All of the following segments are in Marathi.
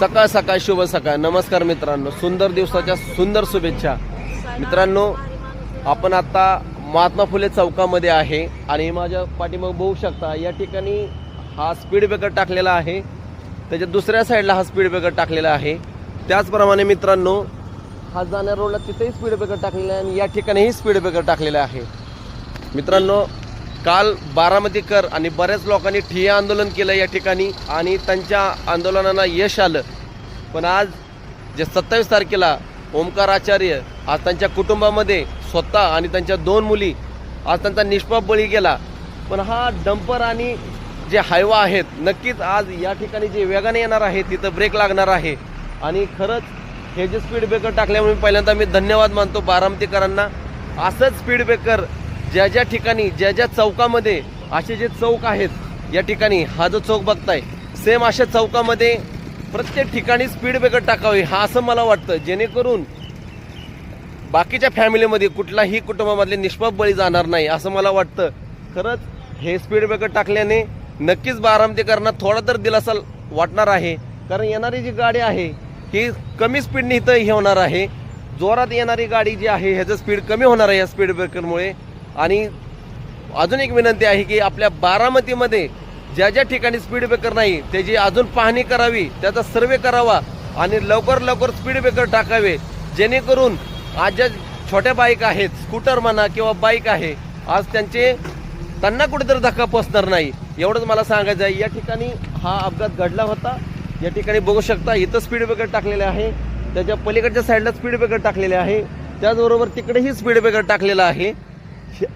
सकाळ सकाळ शुभ सकाळ. नमस्कार मित्रांनो. सुंदर दिवसाच्या सुंदर शुभेच्छा. मित्रांनो आपण आता महात्मा फुले चौकामध्ये आहे आणि माझ्या पाठीमाग बघू शकता या ठिकाणी हा स्पीड ब्रेकर टाकलेला आहे. त्याच्या दुसऱ्या साईडला हा स्पीड ब्रेकर टाकलेला आहे. त्याचप्रमाणे मित्रांनो हा जाण्या रोडला तिथेही स्पीड ब्रेकर टाकलेला आहे आणि या ठिकाणीही स्पीड ब्रेकर टाकलेला आहे. मित्रांनो काल बारामतीकर आणि बऱ्याच लोकांनी ठिय्या आंदोलन केलं या ठिकाणी आणि त्यांच्या आंदोलनांना यश आलं. पण आज जे सत्तावीस तारखेला ओमकार आचार्य आज त्यांच्या कुटुंबामध्ये स्वतः आणि त्यांच्या दोन मुली आज त्यांचा निष्पाप बळी गेला. पण हा डंपर आणि जे हायवा आहेत नक्कीच आज या ठिकाणी जे वेगाने येणार आहे तिथं ब्रेक लागणार आहे. आणि खरंच हे जे स्पीड ब्रेकर टाकल्यामुळे पहिल्यांदा मी धन्यवाद मानतो बारामतीकरांना. असंच स्पीड ब्रेकर ज्या ज्या ठिकाणी ज्या ज्या चौकामध्ये असे जे चौक आहेत या ठिकाणी हा जो चौक बघताय सेम अशा चौकामध्ये प्रत्येक ठिकाणी स्पीड ब्रेकर टाकावे हा असं मला वाटतं. जेणेकरून बाकीच्या फॅमिलीमध्ये कुठलाही कुटुंबामधले निष्पाप बळी जाणार नाही असं मला वाटतं. खरंच हे स्पीड ब्रेकर टाकल्याने नक्कीच बारामतीकरांना थोडा तर दिलासा वाटणार आहे. कारण येणारी जी गाडी आहे ही कमी स्पीडने इथं हे होणार आहे. जोरात येणारी गाडी जी आहे ह्याचं स्पीड कमी होणार आहे या स्पीड ब्रेकरमुळे आणि अजून एक विनंती आहे की आपल्या बारामतीमध्ये ज्या ज्या ठिकाणी स्पीड ब्रेकर नाही त्याची अजून पाहणी करावी त्याचा सर्वे करावा आणि लवकर लवकर स्पीड ब्रेकर टाकावे जेणेकरून आज ज्या छोट्या बाईक आहेत स्कूटर म्हणा किंवा बाईक आहे आज त्यांचे त्यांना कुठेतरी धक्का पोचणार नाही. एवढंच मला सांगायचं आहे. या ठिकाणी हा अपघात घडला होता. या ठिकाणी बघू शकता इथं स्पीड ब्रेकर टाकलेले आहे. त्याच्या पलीकडच्या साईडला स्पीड ब्रेकर टाकलेले आहे. त्याचबरोबर तिकडेही स्पीड ब्रेकर टाकलेला आहे.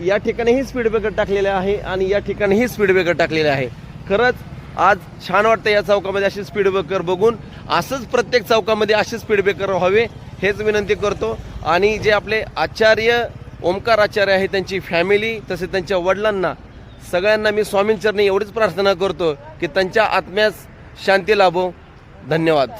या ठिकाणीही स्पीड ब्रेकर टाकलेले आहे आणि या ठिकाणीही स्पीड ब्रेकर टाकलेले आहे. खरंच आज छान वाटतं या चौकामध्ये असे स्पीड ब्रेकर बघून. असंच प्रत्येक चौकामध्ये असे स्पीड ब्रेकर व्हावे हेच विनंती करतो. आणि जे आपले आचार्य ओमकार आचार्य आहे त्यांची फॅमिली तसे त्यांच्या वडिलांना सगळ्यांना मी स्वामींचरणी एवढीच प्रार्थना करतो की त्यांच्या आत्म्यास शांती लाभो. धन्यवाद.